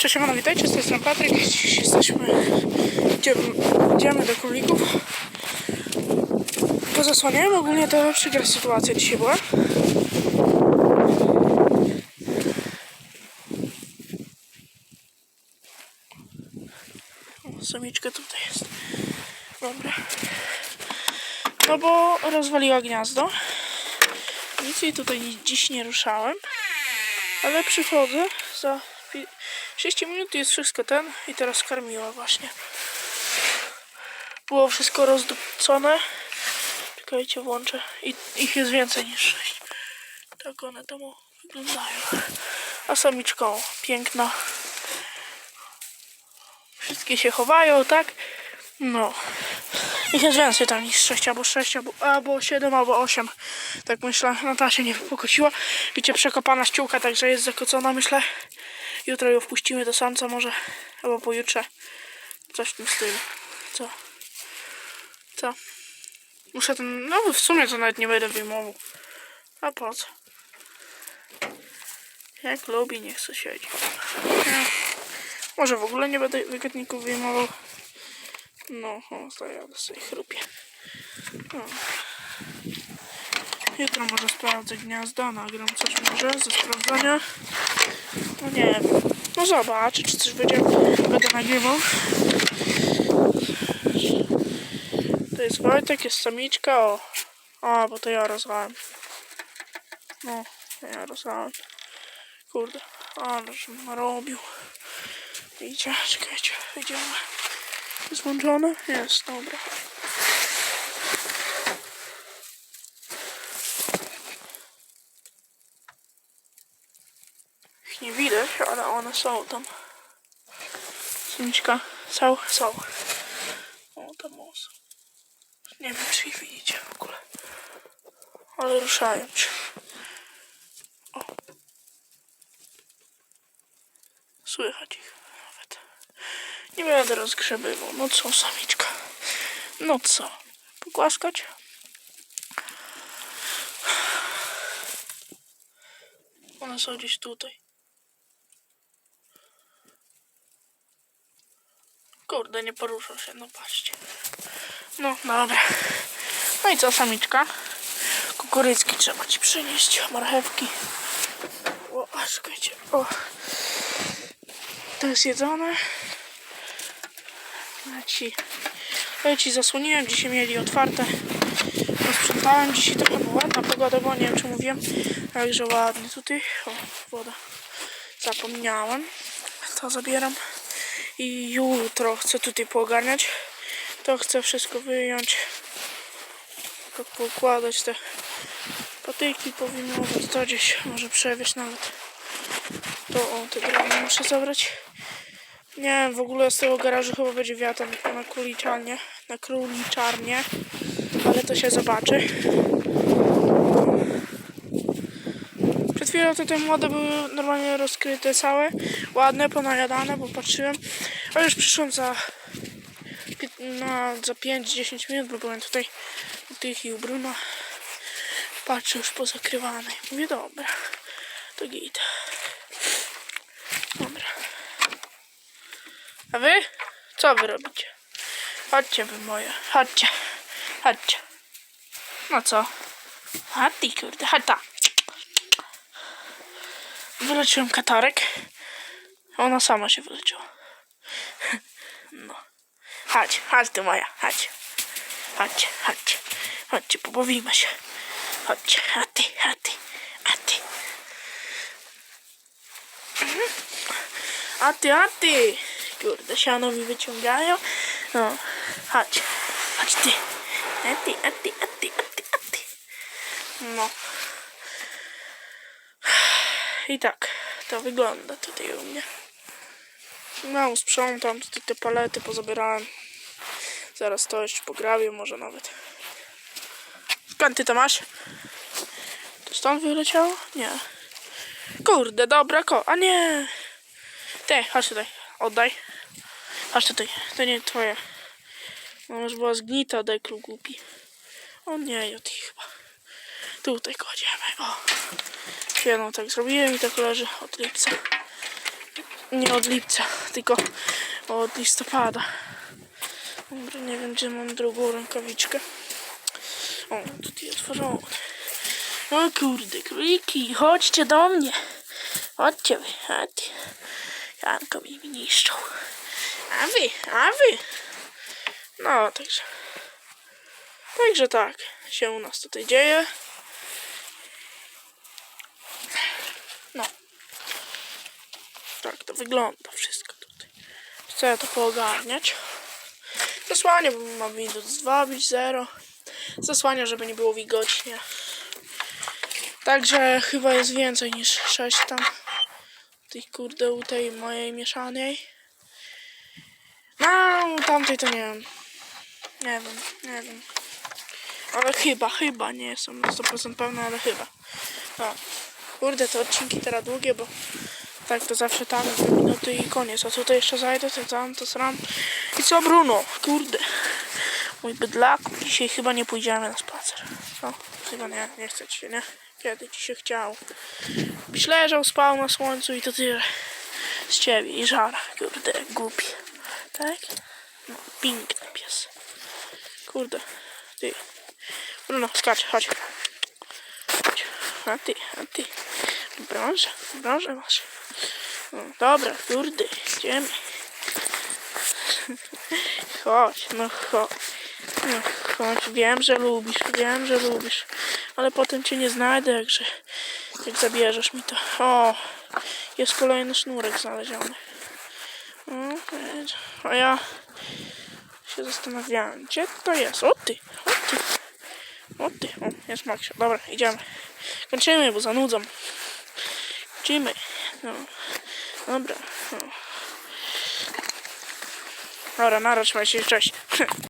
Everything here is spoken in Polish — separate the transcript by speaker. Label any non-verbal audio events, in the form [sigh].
Speaker 1: Cześć, siemano, witajcie, z tej strony Patryk. Dziś jesteśmy, idziemy, idziemy do królików. Pozasłaniałem ogólnie to przykra sytuacja dzisiaj była. O, samiczka tutaj jest. Dobra. No bo rozwaliła gniazdo. Nic jej tutaj dziś nie ruszałem. Ale przychodzę za pi- 6 minut jest wszystko ten i teraz karmiła właśnie. Było wszystko rozdupcone. Czekajcie, włączę. I ich jest więcej niż 6. Tak one tam wyglądają. A samiczka piękna. Wszystkie się chowają, tak? No. Ich jest więcej tam niż 6 albo 6, albo, albo 7, albo 8. Tak myślę, ta się nie pokociła. Widzicie, przekopana ściółka, także jest zakocona, myślę. Jutro ją wpuścimy do samca może, albo pojutrze. Coś w tym stylu. Co? Co? Muszę ten, no w sumie to nawet nie będę wyjmował. A po co? Jak lubi, niech se siedzi. Może w ogóle nie będę wygodników wyjmował. No, o, zajadę sobie chrupie. No. Jutro może sprawdzę gniazda, nagram coś może ze sprawdzania. No nie wiem. No zobaczę, czy coś będzie, będę nagrywał. To jest Wojtek, jest samiczka, o. O, bo to ja rozlałem. No, ja rozlałem. Kurde, ale żebym narobił. Widzicie, czekajcie, wyjdziemy. Jest włączone? Jest, dobra. Ich nie widać, ale one są tam. Samiczka, są, są. O, tam są. Nie wiem, czy ich widzicie w ogóle. Ale ruszają się. O. Słychać ich nawet. Nie będę rozgrzebywał. No co, samiczka? No co? Pogłaskać? One są gdzieś tutaj. Kurde, nie porusza się, no patrzcie. No, dobra. No i co, samiczka? Kukurycki trzeba ci przynieść, marchewki. O, a czekajcie, o. To jest jedzone. Ja ci, ja ci zasłoniłem, dzisiaj mieli otwarte. Rozprzątałem dzisiaj trochę, bo ładna pogoda, bo nie wiem czy mówiłem. Także ładnie tutaj. O, woda. Zapomniałem. To zabieram. I jutro chcę tutaj poogarniać. To chcę wszystko wyjąć. Tak poukładać te patyki, powinnować to gdzieś. Może przewieźć nawet. To o, te drewno muszę zabrać. Nie wiem, w ogóle z tego garażu chyba będzie wiatr na króliczarnię. Na. Ale to się zobaczy. Chwilą to te młode były normalnie rozkryte całe. Ładne, ponajadane, bo patrzyłem. Ale już przyszłem za, za 5-10 minut, bo byłem tutaj u tych i u Bruna. Patrzę już pozakrywane. Mówię, dobra, to git. Dobra. A wy? Co wy robicie? Chodźcie wy moje, chodźcie, chodźcie. No co? A kurde, chata. Wyleczyłem katarek. Ona sama się wyleczyła. [laughs] No. Chodź, chodź ty moja, chodź. Chodź, chodź. Chodźcie, pobawimy się. Chodźcie, a ty, a ty, a ty. Mhm. A ty, a ty. Kurde, siano mi wyciągają. No, chodź, chodź ty. A ty, a ty, a ty, a ty, a ty. No. I tak to wygląda tutaj u mnie. No, sprzątam tutaj te palety, pozabierałem. Zaraz to jeszcze pograbię, może nawet. Skąd ty to masz? To stąd wyleciało? Nie. Kurde, dobra, ko. A nie. Ty, chodź tutaj. Oddaj. Chodź tutaj. To nie twoje. No, już była zgnita, oddaj głupi. O nie, ja ty chyba. Tutaj kładziemy. O. Jedną tak zrobiłem i tak leży od lipca. nie od lipca, tylko od listopada. Dobra, nie wiem, gdzie mam drugą rękawiczkę. O, tutaj otworzone. O kurde, króliki, chodźcie do mnie. Chodźcie wy, ty. Janko mi niszczą. A wy, a wy. No, także. Także tak się u nas tutaj dzieje. No. Tak to wygląda wszystko tutaj. Chcę to poogarniać. Zasłania, bo ma Windows 2 być 0. Zasłania, żeby nie było wigocznie. Także chyba jest więcej niż 6 tam. Tych kurde u tej mojej mieszanej. No, u tamtej to nie wiem. Nie wiem, nie wiem. Ale chyba, chyba, nie jestem na 100% pewna, ale chyba. No. Kurde, te odcinki teraz długie, bo tak to zawsze tam dwie minuty i koniec. A tutaj jeszcze zajdę, to tam, to sram. I co Bruno? Kurde. Mój bydlaku, dzisiaj chyba nie pójdziemy na spacer. No, chyba nie, nie chce ci się, nie? Kiedy ci się chciało. Byś leżał, spał na słońcu i to tyle. Z ciebie i żara, kurde, głupi. Tak? No, piękny pies. Kurde, ty. Bruno, skacz, chodź. A ty, a ty. Brążę, brążę masz. No, dobra, kurde, idziemy. [laughs] Chodź, no chodź. No chodź, wiem, że lubisz, wiem, że lubisz. Ale potem cię nie znajdę, jakże, jak zabierzesz mi to. O, jest kolejny sznurek znaleziony. A ja się zastanawiałem, gdzie to jest? O ty, o ty. O ty, o, jest Maksio. Dobra, idziemy. Kończymy, bo zanudzam. Kończymy. No. Dobra. No. Dobra, trzymaj się, cześć. [laughs]